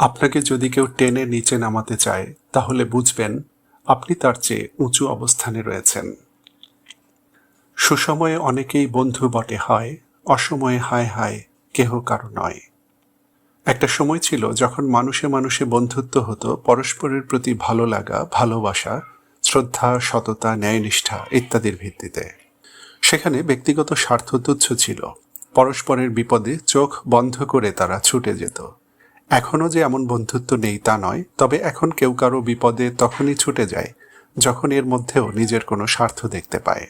আপনাকে যদি কেউ টেনে নিচে নামাতে চায়, তাহলে বুঝবেন আপনি তার চেয়ে উঁচু অবস্থানে রয়েছেন। সুসময়ে অনেকেই বন্ধু বটে হয়, অসময়ে হায় হায় কেহ কারও নয়। একটা সময় ছিল যখন মানুষে মানুষে বন্ধুত্ব হতো, পরস্পরের প্রতি ভালো লাগা, ভালোবাসা, শ্রদ্ধা, সততা, ন্যায়নিষ্ঠা ইত্যাদির ভিত্তিতে। সেখানে ব্যক্তিগত স্বার্থ তুচ্ছ ছিল। পরস্পরের বিপদে চোখ বন্ধ করে তারা ছুটে যেত। এখনও যে এমন বন্ধুত্ব নেই তা নয়, তবে এখন কেউ কারও বিপদে তখনই ছুটে যায়, যখন এর মধ্যেও নিজের কোনো স্বার্থ দেখতে পায়।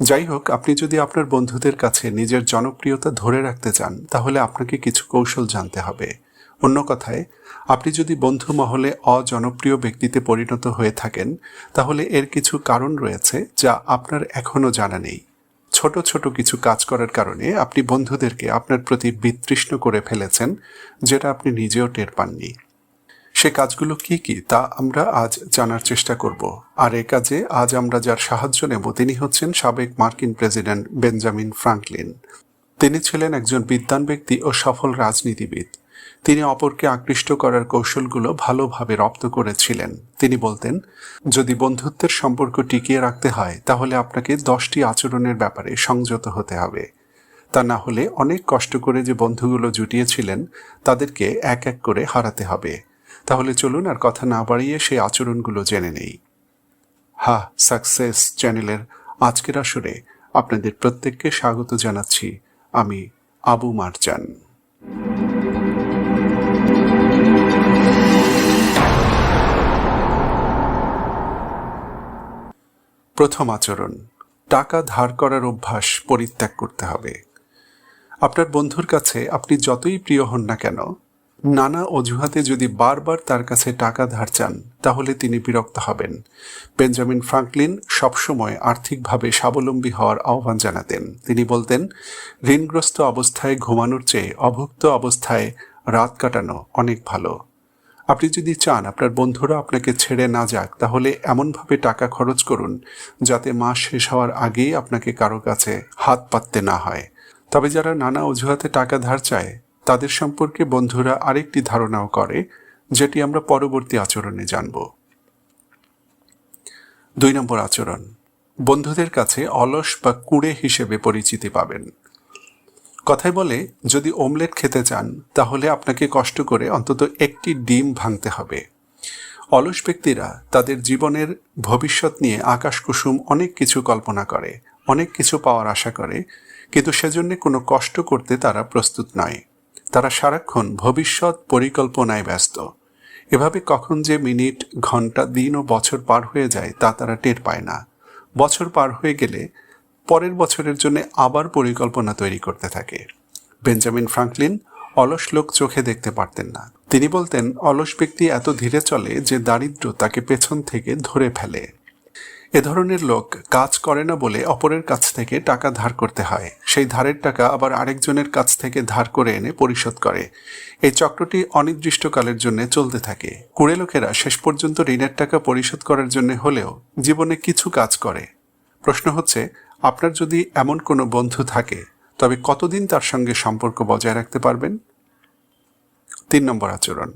যাই হোক, আপনি যদি আপনার বন্ধুদের কাছে নিজের জনপ্রিয়তা ধরে রাখতে চান, তাহলে আপনাকে কিছু কৌশল জানতে হবে। অন্য কথায়, আপনি যদি বন্ধু মহলে অজনপ্রিয় ব্যক্তিতে পরিণত হয়ে থাকেন, তাহলে এর কিছু কারণ রয়েছে যা আপনার এখনও জানা নেই। ছোট ছোট কিছু কাজ করার কারণে আপনি বন্ধুদেরকে আপনার প্রতি বিতৃষ্ণ করে ফেলেছেন, যেটা আপনি নিজেও টের পাননি। সে কাজগুলো কি কি, তা আমরা আজ জানার চেষ্টা করব। আর এ কাজে আজ আমরা যার সাহায্য নেব তিনি হচ্ছেন সাবেক মার্কিন প্রেসিডেন্ট বেঞ্জামিন ফ্রাঙ্কলিন। তিনি ছিলেন একজন বিদ্যান ব্যক্তি ও সফল রাজনীতিবিদ। তিনি অপরকে আকৃষ্ট করার কৌশলগুলো ভালোভাবে রপ্ত করেছিলেন। তিনি বলতেন, যদি বন্ধুত্বের সম্পর্ক টিকিয়ে রাখতে হয়, তাহলে আপনাকে দশটি আচরণের ব্যাপারে সংযত হতে হবে। তা না হলে অনেক কষ্ট করে যে বন্ধুগুলো জুটিয়েছিলেন, তাদেরকে এক এক করে হারাতে হবে। তাহলে চলুন আর কথা না বাড়িয়ে সেই আচরণগুলো জেনে নেই। হা, সাকসেস চ্যানেলের আজকের আসরে আপনাদের প্রত্যেককে স্বাগত জানাচ্ছি আমি আবু মারজান। প্রথম আচরণ, টাকা ধার করার অভ্যাস পরিত্যাগ করতে হবে। আপনার বন্ধুর কাছে আপনি যতই প্রিয় হন না কেন, নানা অজুহাতে যদি বারবার তার কাছে টাকা ধার চান, তাহলে তিনি বিরক্ত হবেন। বেঞ্জামিন ফ্রাঙ্কলিন সবসময় আর্থিকভাবে স্বাবলম্বী হওয়ার আহ্বান জানাতেন। তিনি বলতেন, ঋণগ্রস্ত অবস্থায় ঘুমানোর চেয়ে অভুক্ত অবস্থায় রাত কাটানো অনেক ভালো। আপনি যদি চান আপনার বন্ধুরা আপনাকে ছেড়ে না যাক, তাহলে এমনভাবে টাকা খরচ করুন যাতে মাস শেষ হওয়ার আগেই আপনাকে কারও কাছে হাত পাততে না হয়। তবে যারা নানা অজুহাতে টাকা ধার চায়, তাদের সম্পর্কে বন্ধুরা আরেকটি ধারণাও করে, যেটি আমরা পরবর্তী আচরণে জানব। দুই নম্বর আচরণ। বন্ধুদের কাছে অলস বা কুড়ে হিসেবে পরিচিতি পাবেন। কথায় বলে, যদি ওমলেট খেতে চান, তাহলে আপনাকে কষ্ট করে অন্তত একটি ডিম ভাঙতে হবে। অলস ব্যক্তিরা তাদের জীবনের ভবিষ্যৎ নিয়ে আকাশ কুসুম অনেক কিছু কল্পনা করে, অনেক কিছু পাওয়ার আশা করে, কিন্তু সেজন্য কোনো কষ্ট করতে তারা প্রস্তুত নয়। তারা সারাক্ষণ ভবিষ্যৎ পরিকল্পনায় ব্যস্ত। এভাবে কখন যে মিনিট ঘণ্টা দিন ও বছর পার হয়ে যায় তা তারা টের পায় না। বছর পার হয়ে গেলে পরের বছরের জন্য আবার পরিকল্পনা তৈরি করতে থাকে। বেঞ্জামিন ফ্রাঙ্কলিন অলস লোক চোখে দেখতে পারতেন না। তিনি বলতেন, অলস ব্যক্তি এত ধীরে চলে যে দারিদ্র তাকে পেছন থেকে ধরে ফেলে। এ ধরনের লোক কাজ করে না বলে অপরের কাছ থেকে টাকা ধার করতে হয়। সেই ধারের টাকা আবার আরেকজনের কাছ থেকে ধার করে এনে পরিশোধ করে। এই চক্রটি অনির্দিষ্টকালের জন্য চলতে থাকে। কুড়ে লোকেরা শেষ পর্যন্ত ঋণের টাকা পরিশোধ করার জন্য হলেও জীবনে কিছু কাজ করে। প্রশ্ন হচ্ছে আপনার যদি এমন কোনো বন্ধু থাকে, তবে কতদিন তার সঙ্গে সম্পর্ক বজায় রাখতে পারবেন? তিন নম্বর আচরণ।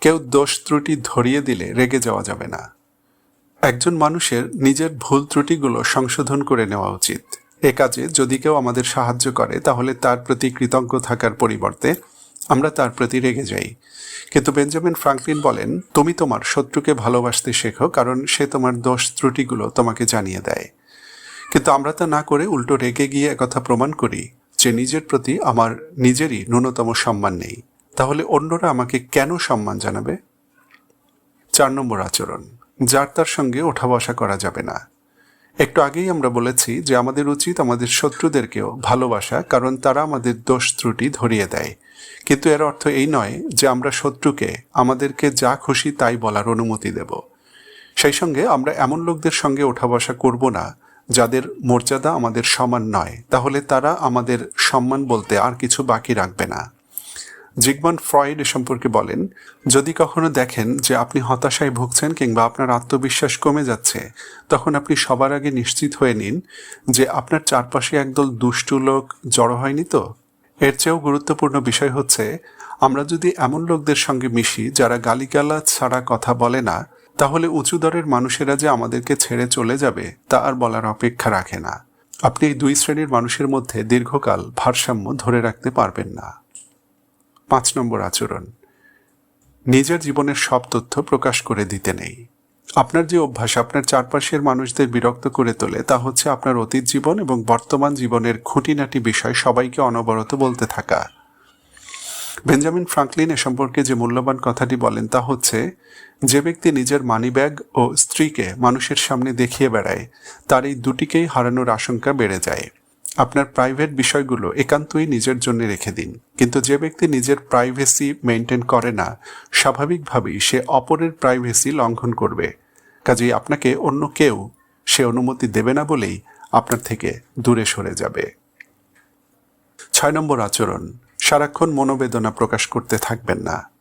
কেউ দোষ ত্রুটি ধরিয়ে দিলে রেগে যাওয়া যাবে না। একজন মানুষের নিজের ভুল ত্রুটিগুলো সংশোধন করে নেওয়া উচিত। এ কাজে যদি কেউ আমাদের সাহায্য করে, তাহলে তার প্রতি কৃতজ্ঞ থাকার পরিবর্তে আমরা তার প্রতি রেগে যাই। কিন্তু বেঞ্জামিন ফ্রাঙ্কলিন বলেন, তুমি তোমার শত্রুকে ভালোবাসতে শেখো, কারণ সে তোমার দোষ ত্রুটিগুলো তোমাকে জানিয়ে দেয়। কিন্তু আমরা তা না করে উল্টো রেগে গিয়ে একথা প্রমাণ করি যে নিজের প্রতি আমার নিজেরই ন্যূনতম সম্মান নেই। তাহলে অন্যরা আমাকে কেন সম্মান জানাবে? চার নম্বর আচরণ। যার তার সঙ্গে ওঠা বসা করা যাবে না। একটু আগেই আমরা বলেছি যে আমাদের উচিত আমাদের শত্রুদেরকেও ভালোবাসা, কারণ তারা আমাদের দোষ ত্রুটি ধরিয়ে দেয়। কিন্তু এর অর্থ এই নয় যে আমরা শত্রুকে আমাদেরকে যা খুশি তাই বলার অনুমতি দেব। সেই সঙ্গে আমরা এমন লোকদের সঙ্গে ওঠা বসা করব না যাদের মর্যাদা আমাদের সমান নয়, তাহলে তারা আমাদের সম্মান বলতে আর কিছু বাকি রাখবে না। জিগমন্ড ফ্রয়েড এ সম্পর্কে বলেন, যদি কখনো দেখেন যে আপনি হতাশায় ভুগছেন কিংবা আপনার আত্মবিশ্বাস কমে যাচ্ছে, তখন আপনি সবার আগে নিশ্চিত হয়ে নিন যে আপনার চারপাশে একদল দুষ্টু লোক জড়ো হয়নি তো। এর চেয়েও গুরুত্বপূর্ণ বিষয় হচ্ছে, আমরা যদি এমন লোকদের সঙ্গে মিশি যারা গালিগালা ছাড়া কথা বলে না তাহলে উঁচু দরের মানুষেরা যে আমাদেরকে ছেড়ে চলে যাবে, তা আর বলার অপেক্ষা রাখে না। আপনি এই দুই শ্রেণির মানুষের মধ্যে দীর্ঘকাল ভারসাম্য ধরে রাখতে পারবেন না। পাঁচ নম্বর আচরণ। নিজের জীবনের সব তথ্য প্রকাশ করে দিতে নেই। আপনার যে অভ্যাস, আপনার চারপাশের মানুষদের বিরক্ত করে তোলে, তা হচ্ছে আপনার অতীত জীবন এবং বর্তমান জীবনের খুঁটিনাটি বিষয় সবাইকে অনবরত বলতে থাকা। বেঞ্জামিন ফ্রাঙ্কলিন এ সম্পর্কে যে মূল্যবান কথাটি বলেন, তা হচ্ছে যে ব্যক্তি নিজের মানিব্যাগ ও স্ত্রীকে মানুষের সামনে দেখিয়ে বেড়ায়, তার এই দুটিকেই হারানোর আশঙ্কা বেড়ে যায়। আপনার প্রাইভেট বিষয়গুলো একান্তই নিজের জন্য রেখে দিন। কিন্তু যে ব্যক্তি নিজের প্রাইভেসি মেনটেন করে না, স্বাভাবিকভাবেই সে অপরের প্রাইভেসি লঙ্ঘন করবে। কাজেই আপনাকে অন্য কেউ সে অনুমতি দেবে না বলেই আপনার থেকে দূরে সরে যাবে। ছয় নম্বর আচরণ, সারাক্ষণ মনোবেদনা প্রকাশ করতে থাকবেন না।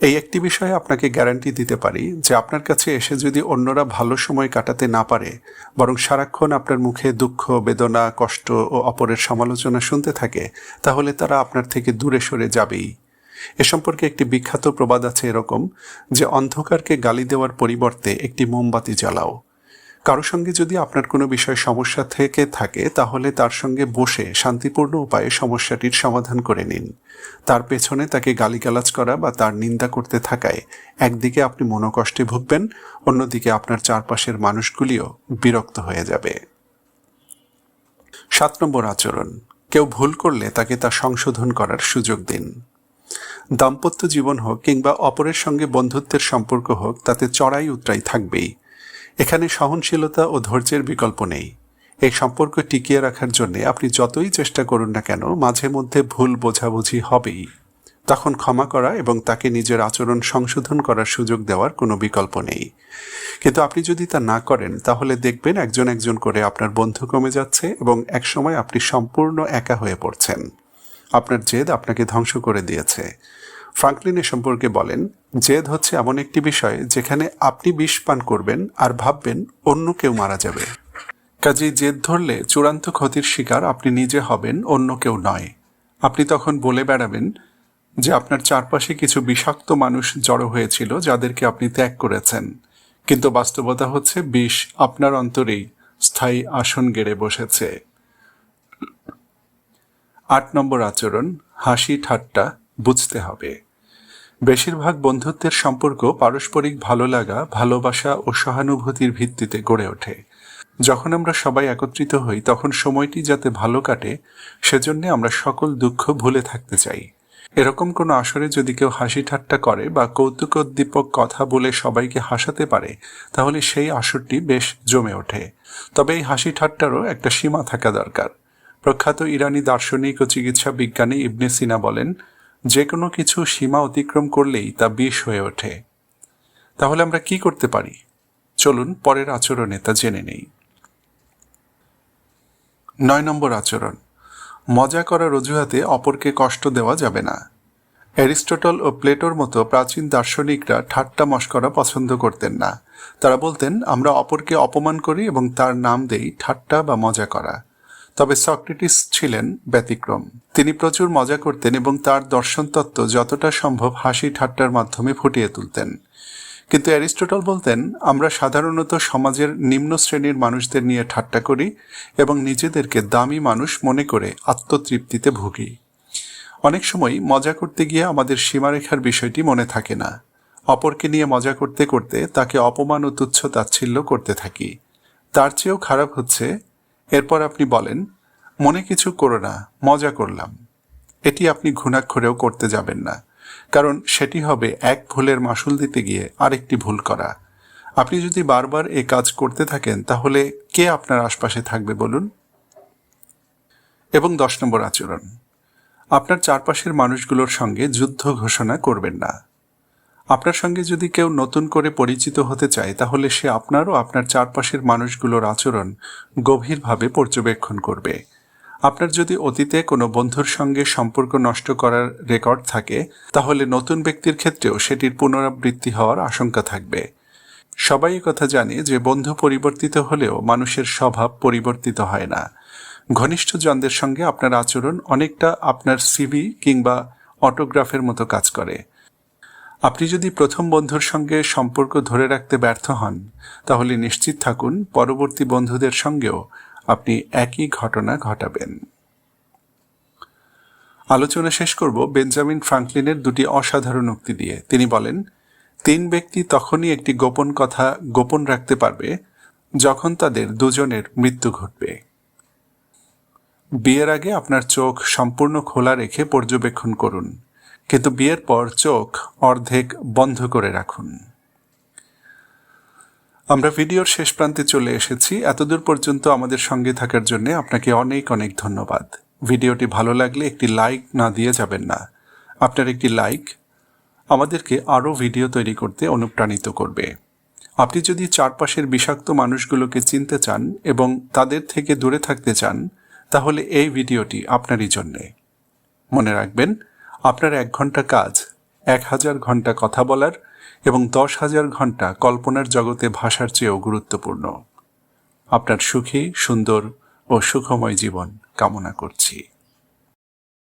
এই একটি বিষয়ে আপনাকে গ্যারান্টি দিতে পারি যে আপনার কাছে এসে যদি অন্যরা ভালো সময় কাটাতে না পারে, বরং সারাক্ষণ আপনার মুখে দুঃখ, বেদনা, কষ্ট ও অপরের সমালোচনা শুনতে থাকে, তাহলে তারা আপনার থেকে দূরে সরে যাবেই। এ সম্পর্কে একটি বিখ্যাত প্রবাদ আছে এরকম যে, অন্ধকারকে গালি দেওয়ার পরিবর্তে একটি মোমবাতি জ্বালাও। কারও সঙ্গে যদি আপনার কোনো বিষয় সমস্যা থেকে থাকে, তাহলে তার সঙ্গে বসে শান্তিপূর্ণ উপায়ে সমস্যাটির সমাধান করে নিন। তার পেছনে তাকে গালিগালাজ করা বা তার নিন্দা করতে থাকায় একদিকে আপনি মনোকষ্টে ভুগবেন, অন্যদিকে আপনার চারপাশের মানুষগুলিও বিরক্ত হয়ে যাবে। সাত নম্বর আচরণ। কেউ ভুল করলে তাকে তা সংশোধন করার সুযোগ দিন। দাম্পত্য জীবন হোক কিংবা অপরের সঙ্গে বন্ধুত্বের সম্পর্ক হোক, তাতে চড়াই উতরাই থাকবেই। এখানে সহনশীলতা ও ধৈর্যের বিকল্প নেই। এই সম্পর্ক টিকিয়ে রাখার জন্য আপনি যতই চেষ্টা করুন না কেন, মাঝে মধ্যে ভুল বোঝাবুঝি হবেই। তখন ক্ষমা করা এবং তাকে নিজের আচরণ সংশোধন করার সুযোগ দেওয়ার কোনো বিকল্প নেই। কিন্তু আপনি যদি তা না করেন, তাহলে দেখবেন একজন একজন করে আপনার বন্ধু কমে যাচ্ছে এবং একসময় আপনি সম্পূর্ণ একা হয়ে পড়ছেন। আপনার জেদ আপনাকে ধ্বংস করে দিয়েছে। ফ্রাঙ্কলিন এ সম্পর্কে বলেন, জেদ হচ্ছে এমন একটি বিষয় যেখানে আপনি বিষ পান করবেন আর ভাববেন অন্য কেউ মারা যাবে। কাজেই জেদ ধরলে চূড়ান্ত ক্ষতির শিকার আপনি নিজে হবেন, অন্য কেউ নয়। আপনি তখন বলে বেড়াবেন যে আপনার চারপাশে কিছু বিষাক্ত মানুষ জড়ো হয়েছিল যাদেরকে আপনি ত্যাগ করেছেন। কিন্তু বাস্তবতা হচ্ছে বিষ আপনার অন্তরেই স্থায়ী আসন গেড়ে বসেছে। আট নম্বর আচরণ, হাসি ঠাট্টা বুঝতে হবে। বেশিরভাগ বন্ধুত্বের সম্পর্ক পারস্পরিক ভালো লাগা, ভালোবাসা ও সহানুভূতির ভিত্তিতে গড়ে ওঠে। যখন আমরা সবাই একত্রিত হই, তখন সময়টি যাতে ভালো কাটে, সেজন্য আমরা সকল দুঃখ ভুলে থাকতে চাই। এরকম কোনো আসরে যদি কেউ হাসি ঠাট্টা করে বা কৌতুকোদ্দীপক কথা বলে সবাইকে হাসাতে পারে, তাহলে সেই আসরটি বেশ জমে ওঠে। তবে এই হাসি ঠাট্টারও একটা সীমা থাকা দরকার। প্রখ্যাত ইরানি দার্শনিক ও চিকিৎসা বিজ্ঞানী ইবনে সিনা বলেন যে কোনো কিছু সীমা অতিক্রম করলেই তা বিষ হয়ে ওঠে। তাহলে আমরা কি করতে পারি? চলুন পরের আচরণে তা জেনে নেই। নয় নম্বর আচরণ। মজা করার অজুহাতে অপরকে কষ্ট দেওয়া যাবে না। অ্যারিস্টটল ও প্লেটোর মতো প্রাচীন দার্শনিকরা ঠাট্টা মস্করা পছন্দ করতেন না। তারা বলতেন, আমরা অপরকে অপমান করি এবং তার নাম দেই ঠাট্টা বা মজা করা। তবে সক্রেটিস ছিলেন ব্যতিক্রম। তিনি প্রচুর মজা করতেন এবং তার দর্শন তত্ত্ব যতটা সম্ভব হাসি ঠাট্টার মাধ্যমে ফুটিয়ে তুলতেন। কিন্তু অ্যারিস্টটল বলতেন, আমরা সাধারণত সমাজের নিম্ন শ্রেণির মানুষদের নিয়ে ঠাট্টা করি এবং নিজেদেরকে দামি মানুষ মনে করে আত্মতৃপ্তিতে ভুগি। অনেক সময় মজা করতে গিয়ে আমাদের সীমারেখার বিষয়টি মনে থাকে না। অপরকে নিয়ে মজা করতে করতে তাকে অপমান ও তুচ্ছ তাচ্ছিল্য করতে থাকি। তার চেয়েও খারাপ হচ্ছে এরপর আপনি বলেন, মনে কিছু করো না, মজা করলাম। এটি আপনি ঘুণাক্ষরেও করতে যাবেন না। কারণ সেটি হবে এক ভুলের মাসুল দিতে গিয়ে আরেকটি ভুল করা। আপনি যদি বারবার এ কাজ করতে থাকেন, তাহলে কে আপনার আশপাশে থাকবে বলুন? এবং দশ নম্বর আচরণ, আপনার চারপাশের মানুষগুলোর সঙ্গে যুদ্ধ ঘোষণা করবেন না। আপনার সঙ্গে যদি কেউ নতুন করে পরিচিত হতে চায়, তাহলে সে আপনারও আপনার চারপাশের মানুষগুলোর আচরণ গভীরভাবে পর্যবেক্ষণ করবে। আপনার যদি অতীতে কোনো বন্ধুর সঙ্গে সম্পর্ক নষ্ট করার রেকর্ড থাকে, তাহলে নতুন ব্যক্তির ক্ষেত্রেও সেটির পুনরাবৃত্তি হওয়ার আশঙ্কা থাকবে। সবাই কথা জানে যে বন্ধু পরিবর্তিত হলেও মানুষের স্বভাব পরিবর্তিত হয় না। ঘনিষ্ঠ জনদের সঙ্গে আপনার আচরণ অনেকটা আপনার সিভি কিংবা অটোগ্রাফের মতো কাজ করে। আপনি যদি প্রথম বন্ধুর সঙ্গে সম্পর্ক ধরে রাখতে ব্যর্থ হন, তাহলে নিশ্চিত থাকুন পরবর্তী বন্ধুদের সঙ্গেও আপনি একই ঘটনা ঘটাবেন। আলোচনা শেষ করব বেঞ্জামিন ফ্রাঙ্কলিনের দুটি অসাধারণ উক্তি দিয়ে। তিনি বলেন, তিন ব্যক্তি তখনই একটি গোপন কথা গোপন রাখতে পারবে যখন তাদের দুজনের মৃত্যু ঘটবে। বিয়ের আগে আপনার চোখ সম্পূর্ণ খোলা রেখে পর্যবেক্ষণ করুন। কিন্তু বিয়ের পর চোখ অর্ধেক বন্ধ করে রাখুন। আমরা ভিডিওর শেষ প্রান্তে চলে এসেছি। এতদূর পর্যন্ত আমাদের সঙ্গে থাকার জন্য আপনাকে অনেক অনেক ধন্যবাদ। ভিডিওটি ভালো লাগলে একটি লাইক না দিয়ে যাবেন না। আপনার একটি লাইক আমাদেরকে আরও ভিডিও তৈরি করতে অনুপ্রাণিত করবে। আপনি যদি চারপাশের বিষাক্ত মানুষগুলোকে চিনতে চান এবং তাদের থেকে দূরে থাকতে চান, তাহলে এই ভিডিওটি আপনারই জন্যে। মনে রাখবেন আপনার এক ঘণ্টা কাজ, এক হাজার ঘণ্টা কথা বলার এবং দশ হাজার ঘণ্টা কল্পনার জগতে ভাষার চেয়েও গুরুত্বপূর্ণ। আপনার সুখী, সুন্দর ও সুখময় জীবন কামনা করছি।